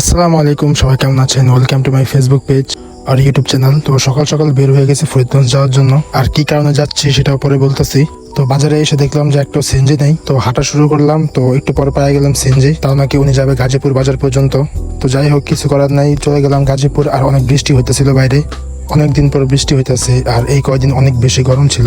আসসালামু আলাইকুম, সবাই কেমন আছেন? Welcome to my Facebook page R YouTube channel তো সকাল সকাল বের হয়ে গেছে ফরিদগঞ্জ যাওয়ার জন্য। আর কি কারণে যাচ্ছি সেটাও পরে বলতেছি। তো বাজারে এসে দেখলাম যে একটা সিএনজি নেই। তো হাঁটা শুরু করলাম। তো একটু পরে পাই গেলাম সিএনজি। তাও নাকি উনি যাবে গাজীপুর বাজার পর্যন্ত। তো যাই হোক, কিছু করার নাই। চলে গেলাম গাজীপুর। আর অনেক বৃষ্টি হইতেছিল বাইরে। অনেক দিন পর বৃষ্টি হইতেছে। আর এই কয়দিন অনেক বেশি গরম ছিল।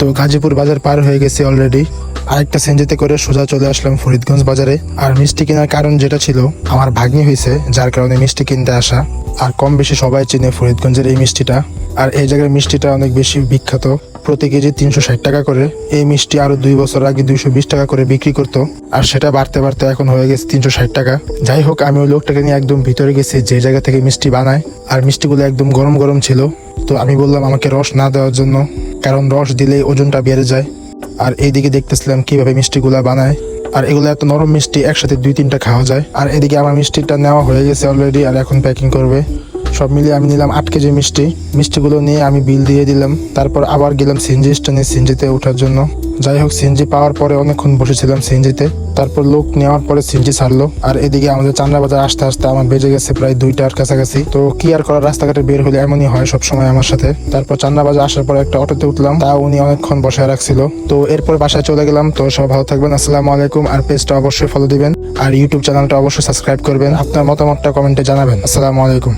তো গাজীপুর বাজার পার হয়ে গেছে অলরেডি আরেকটা সেঞ্জিতে করে সোজা চলে আসলাম ফরিদগঞ্জ বাজারে। আর মিষ্টি কেনার কারণ যেটা ছিল, আমার ভাগ্নি হয়েছে, যার কারণে মিষ্টি কিনতে আসা। আর কম বেশি সবাই চেনে ফরিদগঞ্জের এই মিষ্টিটা। আর এই জায়গার মিষ্টিটা অনেক বেশি বিখ্যাত। প্রতি কেজি তিনশো ষাট টাকা করে। এই মিষ্টি আরও দুই বছর আগে দুইশো বিশ টাকা করে বিক্রি করতো। আর সেটা বাড়তে বাড়তে এখন হয়ে গেছে তিনশো ষাট টাকা। যাই হোক, আমি ওই লোকটাকে নিয়ে একদম ভিতরে গেছি, যে জায়গা থেকে মিষ্টি বানায়। আর মিষ্টিগুলো একদম গরম গরম ছিল। তো আমি বললাম, আমাকে রস না দেওয়ার জন্য। কারণ রস দিলেই ওজনটা বেড়ে যায়। আর এইদিকে দেখতেছিলাম কীভাবে মিষ্টিগুলা বানায়। আর এগুলো এত নরম মিষ্টি একসাথে দুই তিনটা খাওয়া যায়। আর এদিকে আমার মিষ্টিটা নেওয়া হয়ে গেছে অলরেডি আর এখন প্যাকিং করবে। সব মিলিয়ে আমি নিলাম আট কেজি মিষ্টি। মিষ্টিগুলো নিয়ে আমি বিল দিয়ে দিলাম। তারপর আবার গেলাম সিনজি স্টেনে সিনজিতে ওঠার জন্য। যাই হোক সিনজি পাওয়ার পরে অনেকক্ষণ বসেছিলাম সিনজিতে তারপর লোক নেওয়ার পরে সিনজি ছাড়লো। আর এদিকে আমাদের চান্দা বাজার আসতে আসতে আমার বেজে গেছে প্রায় দুইটার কাছাকাছি। তো কি আর করার, রাস্তাঘাটে বের হলে এমনই হয় সব সময় আমার সাথে। তারপর চান্দা বাজার আসার পরে একটা অটোতে উঠলাম। তা উনি অনেকক্ষণ বসায় রাখছিল। তো এরপর বাসায় চলে গেলাম। তো সব ভালো থাকবেন। আসসালামু আলাইকুম। আর পেজটা অবশ্যই ফলো দিবেন। আর ইউটিউব চ্যানেলটা অবশ্যই সাবস্ক্রাইব করবেন। আপনার মতামতটা কমেন্টে জানাবেন। আসসালামু আলাইকুম।